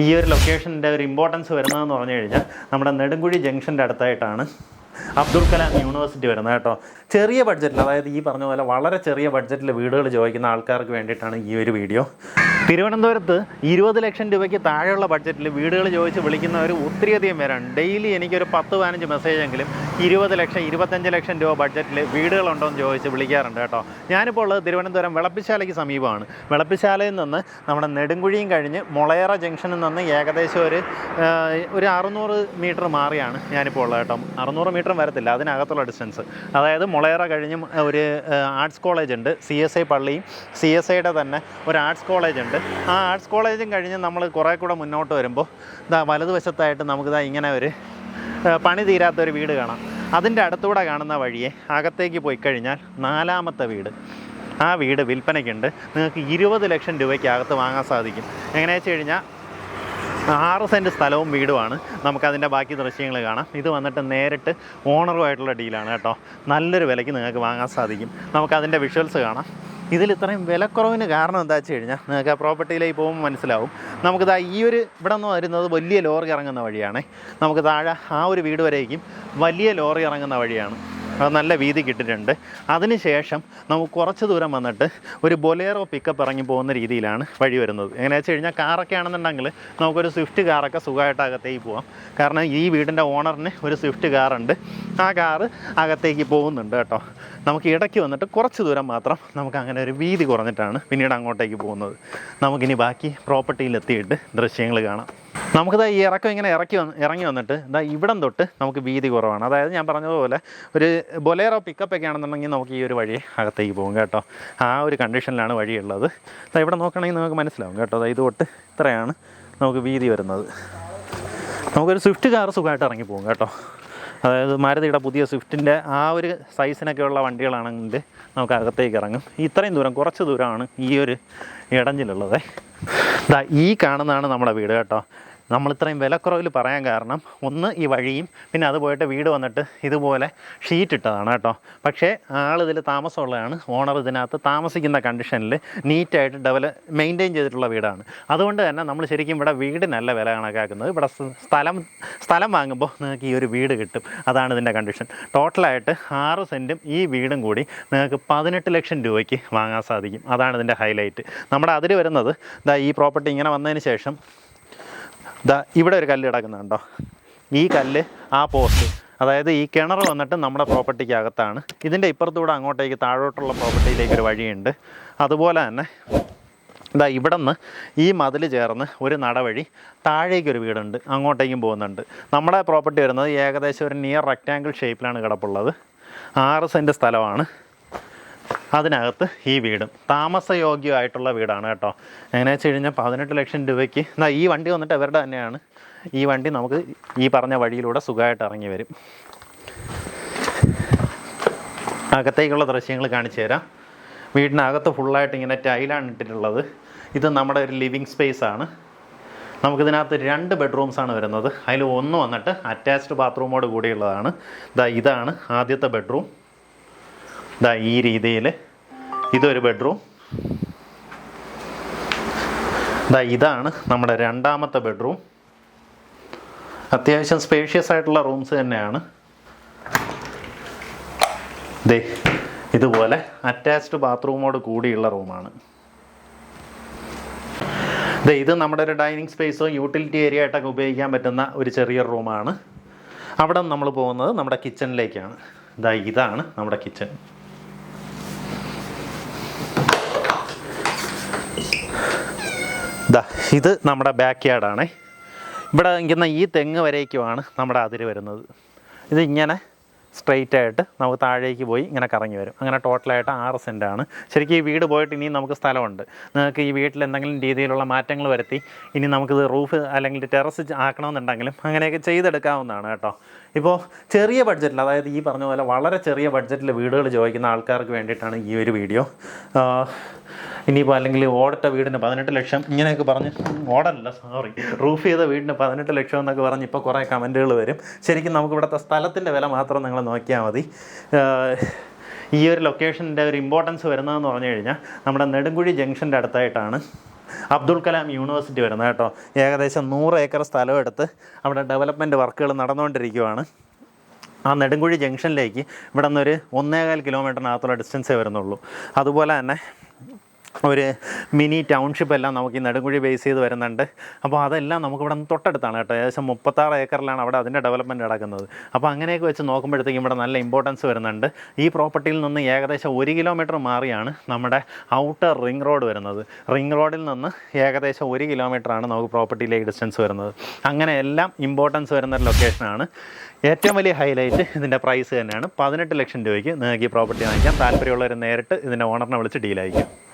ഈ ഒരു ലൊക്കേഷന്റെ ഒരു ഇമ്പോർട്ടൻസ് വരുന്നതെന്ന് പറഞ്ഞു കഴിഞ്ഞാൽ നമ്മുടെ നെടുങ്കുഴി ജംഗ്ഷന്റെ അടുത്തായിട്ടാണ് അബ്ദുൾ കലാം യൂണിവേഴ്സിറ്റി വരുന്നത് കേട്ടോ. ചെറിയ ബഡ്ജറ്റിൽ അതായത് ഈ പറഞ്ഞ പോലെ വളരെ ചെറിയ ബഡ്ജറ്റിൽ വീടുകൾ ചോദിക്കുന്ന ആൾക്കാർക്ക് വേണ്ടിയിട്ടാണ് ഈ ഒരു വീഡിയോ തിരുവനന്തപുരത്ത് ഇരുപത് ലക്ഷം രൂപയ്ക്ക് താഴെയുള്ള ബഡ്ജറ്റിൽ വീടുകൾ ചോദിച്ച് വിളിക്കുന്നവർ ഒത്തിരിയധികം പേരാണ് ഡെയിലി എനിക്കൊരു പത്ത് പതിനഞ്ച് മെസ്സേജെങ്കിലും ഇരുപത് ലക്ഷം ഇരുപത്തഞ്ച് ലക്ഷം രൂപ ബഡ്ജറ്റിൽ വീടുകളുണ്ടോ എന്ന് ചോദിച്ച് വിളിക്കാറുണ്ട് കേട്ടോ. ഞാനിപ്പോൾ ഉള്ളത് തിരുവനന്തപുരം വിളപ്പിശാലയ്ക്ക് സമീപമാണ്. വിളപ്പിശാലയിൽ നിന്ന് നമ്മുടെ നെടുങ്കുഴിയും കഴിഞ്ഞ് മുളയറ ജംഗ്ഷനിൽ നിന്ന് ഏകദേശം ഒരു ഒരു അറുന്നൂറ് മീറ്റർ മാറിയാണ് ഞാനിപ്പോൾ ഉള്ളത് കേട്ടോ. അറുന്നൂറ് മീറ്ററും വരത്തില്ല. അതിനകത്തുള്ള ഡിസ്റ്റൻസ് അതായത് മുളയറ കഴിഞ്ഞ് ഒരു ആർട്സ് കോളേജ് ഉണ്ട്. സി എസ് ഐ പള്ളിയും സി എസ് ഐയുടെ തന്നെ ഒരു ആർട്സ് കോളേജ് ഉണ്ട്. ആ ആർട്സ് കോളേജും കഴിഞ്ഞ് നമ്മൾ കുറേ കൂടെ മുന്നോട്ട് വരുമ്പോൾ ഇതാ വലതുവശത്തായിട്ട് നമുക്കിതാ ഇങ്ങനെ ഒരു പണി തീരാത്ത ഒരു വീട് കാണാം. അതിന്റെ അടുത്തൂടെ കാണുന്ന വഴിയെ അകത്തേക്ക് പോയി കഴിഞ്ഞാൽ നാലാമത്തെ വീട്. ആ വീട് വിൽപ്പനയ്ക്കുണ്ട്. നിങ്ങൾക്ക് ഇരുപത് ലക്ഷം രൂപയ്ക്ക് അകത്ത് വാങ്ങാൻ സാധിക്കും. എങ്ങനെയാ വെച്ച് കഴിഞ്ഞാൽ ആറ് സെന്റ് സ്ഥലവും വീടുമാണ്. നമുക്കതിന്റെ ബാക്കി ദൃശ്യങ്ങൾ കാണാം. ഇത് വന്നിട്ട് നേരിട്ട് ഓണറുമായിട്ടുള്ള ഡീലാണ് കേട്ടോ. നല്ലൊരു വിലയ്ക്ക് നിങ്ങൾക്ക് വാങ്ങാൻ സാധിക്കും. നമുക്കതിന്റെ വിഷ്വൽസ് കാണാം. ഇതിൽ ഇത്രയും വിലക്കുറവിന് കാരണം എന്താ വെച്ച് കഴിഞ്ഞാൽ നിങ്ങൾക്ക് ആ പ്രോപ്പർട്ടിയിലേക്ക് പോകുമ്പോൾ മനസ്സിലാവും. നമുക്കിതാ ഈ ഒരു ഇവിടെ നിന്ന് വരുന്നത് വലിയ ലോറി ഇറങ്ങുന്ന വഴിയാണ്. നമുക്ക് താഴെ ആ ഒരു വീട് വരേക്കും വലിയ ലോറി ഇറങ്ങുന്ന വഴിയാണ്. അത് നല്ല വീതി കിട്ടിയിട്ടുണ്ട്. അതിനുശേഷം നമുക്ക് കുറച്ച് ദൂരം വന്നിട്ട് ഒരു ബൊലേറോ പിക്കപ്പ് ഇറങ്ങി പോകുന്ന രീതിയിലാണ് വഴി വരുന്നത്. എങ്ങനെയാ വെച്ച് കഴിഞ്ഞാൽ കാറൊക്കെ ആണെന്നുണ്ടെങ്കിൽ നമുക്കൊരു സ്വിഫ്റ്റ് കാറൊക്കെ സുഖമായിട്ട് അകത്തേക്ക് പോകാം കാരണം ഈ വീടിന്റെ ഓണറിന് ഒരു സ്വിഫ്റ്റ് കാറുണ്ട് ആ കാറ് അകത്തേക്ക് പോകുന്നുണ്ട് കേട്ടോ. നമുക്ക് ഇടയ്ക്ക് വന്നിട്ട് കുറച്ച് ദൂരം മാത്രം നമുക്ക് അങ്ങനെ ഒരു വീതി കുറഞ്ഞിട്ടാണ് പിന്നീട് അങ്ങോട്ടേക്ക് പോകുന്നത്. നമുക്കിനി ബാക്കി പ്രോപ്പർട്ടിയിൽ എത്തിയിട്ട് ദൃശ്യങ്ങൾ കാണാം. നമുക്കിതാ ഈ ഇറക്കം ഇങ്ങനെ ഇറക്കി വന്ന് ഇറങ്ങി വന്നിട്ട് ഇതാ ഇവിടം തൊട്ട് നമുക്ക് വീതി കുറവാണ്. അതായത് ഞാൻ പറഞ്ഞതുപോലെ ഒരു ബൊലേറോ പിക്കപ്പ് ഒക്കെ ആണെന്നുണ്ടെങ്കിൽ നമുക്ക് ഈ ഒരു വഴി അകത്തേക്ക് പോകും കേട്ടോ. ആ ഒരു കണ്ടീഷനിലാണ് വഴിയുള്ളത്. അതാ ഇവിടെ നോക്കണമെങ്കിൽ നമുക്ക് മനസ്സിലാവും കേട്ടോ. അതായത് തൊട്ട് ഇത്രയാണ് നമുക്ക് വീതി വരുന്നത്. നമുക്കൊരു സ്വിഫ്റ്റ് കാർ സുഖമായിട്ട് ഇറങ്ങി പോകും കേട്ടോ. അതായത് മാരുതിയുടെ പുതിയ സ്വിഫ്റ്റിന്റെ ആ ഒരു സൈസിനൊക്കെയുള്ള വണ്ടികളാണെങ്കിൽ നമുക്ക് അകത്തേക്ക് ഇറങ്ങും. ഇത്രയും ദൂരം കുറച്ച് ദൂരമാണ് ഈ ഒരു ഇടഞ്ചിലുള്ളത്. ഈ കാണുന്നതാണ് നമ്മുടെ വീട് കേട്ടോ. നമ്മൾ ഇത്രയും വിലക്കുറവിൽ പറയാൻ കാരണം ഒന്ന് ഈ വഴിയും പിന്നെ അത് പോയിട്ട് വീട് വന്നിട്ട് ഇതുപോലെ ഷീറ്റ് ഇട്ടതാണ് കേട്ടോ. പക്ഷേ ആൾ ആളിതിൽ താമസമുള്ളതാണ് ഓണർ ഇതിനകത്ത് താമസിക്കുന്ന കണ്ടീഷനിൽ നീറ്റായിട്ട് ഡെവലപ്പ് മെയിന്റെയിൻ ചെയ്തിട്ടുള്ള വീടാണ്. അതുകൊണ്ട് തന്നെ നമ്മൾ ശരിക്കും ഇവിടെ വീടിനല്ല വില കണക്കാക്കുന്നത്. ഇവിടെ സ്ഥലം സ്ഥലം വാങ്ങുമ്പോൾ നിങ്ങൾക്ക് ഈ ഒരു വീട് കിട്ടും. അതാണ് ഇതിന്റെ കണ്ടീഷൻ ടോട്ടലായിട്ട് ആറ് സെന്റും ഈ വീടും കൂടി നിങ്ങൾക്ക് പതിനെട്ട് ലക്ഷം രൂപയ്ക്ക് വാങ്ങാൻ സാധിക്കും. അതാണ് ഇതിന്റെ ഹൈലൈറ്റ് നമ്മുടെ അതിൽ വരുന്നത് ഈ പ്രോപ്പർട്ടി ഇങ്ങനെ വന്നതിന് ശേഷം ദാ ഇവിടെ ഒരു കല്ല് കിടക്കുന്നുണ്ടോ ഈ കല്ല് ആ പോസ്റ്റ് അതായത് ഈ കിണർ വന്നിട്ട് നമ്മുടെ പ്രോപ്പർട്ടിക്ക് അകത്താണ് ഇതിന്റെ ഇപ്പുറത്തൂടെ അങ്ങോട്ടേക്ക് താഴോട്ടുള്ള പ്രോപ്പർട്ടിയിലേക്ക് ഒരു വഴിയുണ്ട്. അതുപോലെ തന്നെ ഇതാ ഇവിടെ നിന്ന് ഈ മതിൽ ചേർന്ന് ഒരു നടവഴി താഴേക്കൊരു വീടുണ്ട് അങ്ങോട്ടേക്കും പോകുന്നുണ്ട്. നമ്മുടെ പ്രോപ്പർട്ടി വരുന്നത് ഏകദേശം ഒരു നിയർ റെക്റ്റാങ്കിൾ ഷേപ്പിലാണ് കിടപ്പുള്ളത്. ആറ് സെന്റ് സ്ഥലമാണ്. അതിനകത്ത് ഈ വീടും. താമസയോഗ്യമായിട്ടുള്ള വീടാണ് കേട്ടോ. എങ്ങനെ വെച്ച് കഴിഞ്ഞാൽ പതിനെട്ട് ലക്ഷം രൂപയ്ക്ക് എന്നാൽ ഈ വണ്ടി വന്നിട്ട് അവരുടെ തന്നെയാണ്. ഈ വണ്ടി നമുക്ക് ഈ പറഞ്ഞ വഴിയിലൂടെ സുഖമായിട്ട് ഇറങ്ങി വരും. അകത്തേക്കുള്ള ദൃശ്യങ്ങൾ കാണിച്ചു തരാം. വീടിനകത്ത് ഫുള്ളായിട്ട് ഇങ്ങനെ ടൈലാണ് ഇട്ടിട്ടുള്ളത്. ഇത് നമ്മുടെ ഒരു ലിവിങ് സ്പേസ് ആണ്. നമുക്കിതിനകത്ത് രണ്ട് ബെഡ്റൂംസ് ആണ് വരുന്നത്. അതിൽ ഒന്ന് വന്നിട്ട് അറ്റാച്ച്ഡ് ബാത്റൂമോട് കൂടിയുള്ളതാണ്. ഇതാ ഇതാണ് ആദ്യത്തെ ബെഡ്റൂം ഇതാ ഈ രീതിയിൽ ഇതൊരു ബെഡ്റൂം ഇതാ ഇതാണ് നമ്മുടെ രണ്ടാമത്തെ ബെഡ്റൂം അത്യാവശ്യം സ്പേഷ്യസ് ആയിട്ടുള്ള റൂംസ് തന്നെയാണ്. ദേ ഇതുപോലെ അറ്റാച്ച്ഡ് ബാത്റൂമോട് കൂടിയുള്ള റൂമാണ് ദേ ഇത് നമ്മുടെ ഒരു ഡൈനിങ് സ്പേസോ യൂട്ടിലിറ്റി ഏരിയ ആയിട്ടൊക്കെ ഉപയോഗിക്കാൻ പറ്റുന്ന ഒരു ചെറിയ റൂമാണ് അവിടെ നമ്മൾ പോകുന്നത് നമ്മുടെ കിച്ചണിലേക്കാണ് ഇതാ ഇതാണ് നമ്മുടെ കിച്ചൺ ദാ ഇത് നമ്മുടെ ബാക്ക് യാർഡാണ് ഇവിടെ നിൽക്കുന്ന ഈ തെങ്ങ് വരേക്കുമാണ് നമ്മുടെ അതിര് വരുന്നത്. ഇത് ഇങ്ങനെ സ്ട്രെയിറ്റ് ആയിട്ട് നമുക്ക് താഴേക്ക് പോയി ഇങ്ങനെ കറങ്ങി വരും. അങ്ങനെ ടോട്ടലായിട്ട് ആറ് സെന്റാണ് ശരിക്കും ഈ വീട് പോയിട്ട് ഇനിയും നമുക്ക് സ്ഥലമുണ്ട്. നിങ്ങൾക്ക് ഈ വീട്ടിൽ എന്തെങ്കിലും രീതിയിലുള്ള മാറ്റങ്ങൾ വരുത്തി ഇനി നമുക്കിത് റൂഫ് അല്ലെങ്കിൽ ടെറസ് ആക്കണമെന്നുണ്ടെങ്കിലും അങ്ങനെയൊക്കെ ചെയ്തെടുക്കാവുന്നതാണ് കേട്ടോ. ഇപ്പോൾ ചെറിയ ബഡ്ജറ്റിൽ അതായത് ഈ പറഞ്ഞ പോലെ വളരെ ചെറിയ ബഡ്ജറ്റിൽ വീടുകൾ ചോദിക്കുന്ന ആൾക്കാർക്ക് വേണ്ടിയിട്ടാണ് ഈ ഒരു വീഡിയോ ഇനിയിപ്പോൾ അല്ലെങ്കിൽ ഓടിട്ട വീടിന് പതിനെട്ട് ലക്ഷം ഇങ്ങനെയൊക്കെ പറഞ്ഞ് ഓടല്ല സോറി റൂഫ് ചെയ്ത വീടിന് പതിനെട്ട് ലക്ഷം എന്നൊക്കെ പറഞ്ഞ് ഇപ്പോൾ കുറേ കമന്റുകൾ വരും. ശരിക്കും നമുക്ക് ഇവിടുത്തെ സ്ഥലത്തിന്റെ വില മാത്രം നിങ്ങൾ നോക്കിയാൽ മതി. ഈ ഒരു ലൊക്കേഷന്റെ ഒരു ഇമ്പോർട്ടൻസ് വരുന്നതെന്ന് പറഞ്ഞു കഴിഞ്ഞാൽ നമ്മുടെ നെടുങ്കുഴി ജംഗ്ഷന്റെ അടുത്തായിട്ടാണ് അബ്ദുൾ കലാം യൂണിവേഴ്സിറ്റി വരുന്നത് കേട്ടോ. ഏകദേശം നൂറ് ഏക്കർ സ്ഥലം എടുത്ത് അവിടെ ഡെവലപ്മെന്റ് വർക്കുകൾ നടന്നുകൊണ്ടിരിക്കുവാണ്. ആ നെടുങ്കുഴി ജംഗ്ഷനിലേക്ക് ഇവിടെ നിന്നൊരു ഒന്നേകാൽ കിലോമീറ്ററിനകത്തുള്ള ഡിസ്റ്റൻസേ വരുന്നുള്ളൂ. അതുപോലെ തന്നെ ഒരു മിനി ടൗൺഷിപ്പ് എല്ലാം നമുക്ക് ഈ നെടുങ്കുഴി ബേസ് ചെയ്ത് വരുന്നുണ്ട്. അപ്പോൾ അതെല്ലാം നമുക്കിവിടെ തൊട്ടടുത്താണ് കേട്ടോ. ഏകദേശം മുപ്പത്താറ് ഏക്കറിലാണ് അവിടെ അതിന്റെ ഡെവലപ്മെന്റ് നടക്കുന്നത്. അപ്പോൾ അങ്ങനെയൊക്കെ വെച്ച് നോക്കുമ്പോഴത്തേക്കും ഇവിടെ നല്ല ഇമ്പോർട്ടൻസ് വരുന്നുണ്ട്. ഈ പ്രോപ്പർട്ടിയിൽ നിന്ന് ഏകദേശം ഒരു കിലോമീറ്റർ മാറിയാണ് നമ്മുടെ ഔട്ടർ റിംഗ് റോഡ് വരുന്നത്. റിംഗ് റോഡിൽ നിന്ന് ഏകദേശം ഒരു കിലോമീറ്ററാണ് നമുക്ക് പ്രോപ്പർട്ടിയിലേക്ക് ഡിസ്റ്റൻസ് വരുന്നത്. അങ്ങനെ എല്ലാം ഇമ്പോർട്ടൻസ് വരുന്ന ലൊക്കേഷനാണ് ഏറ്റവും വലിയ ഹൈലൈറ്റ് ഇതിന്റെ പ്രൈസ് തന്നെയാണ്. പതിനെട്ട് ലക്ഷം രൂപയ്ക്ക് നിങ്ങൾക്ക് ഈ പ്രോപ്പർട്ടി വാങ്ങിക്കാം. താല്പര്യമുള്ളവർ നേരിട്ട് ഇതിന്റെ ഓണറിനെ വിളിച്ച് ഡീൽ അയക്കാം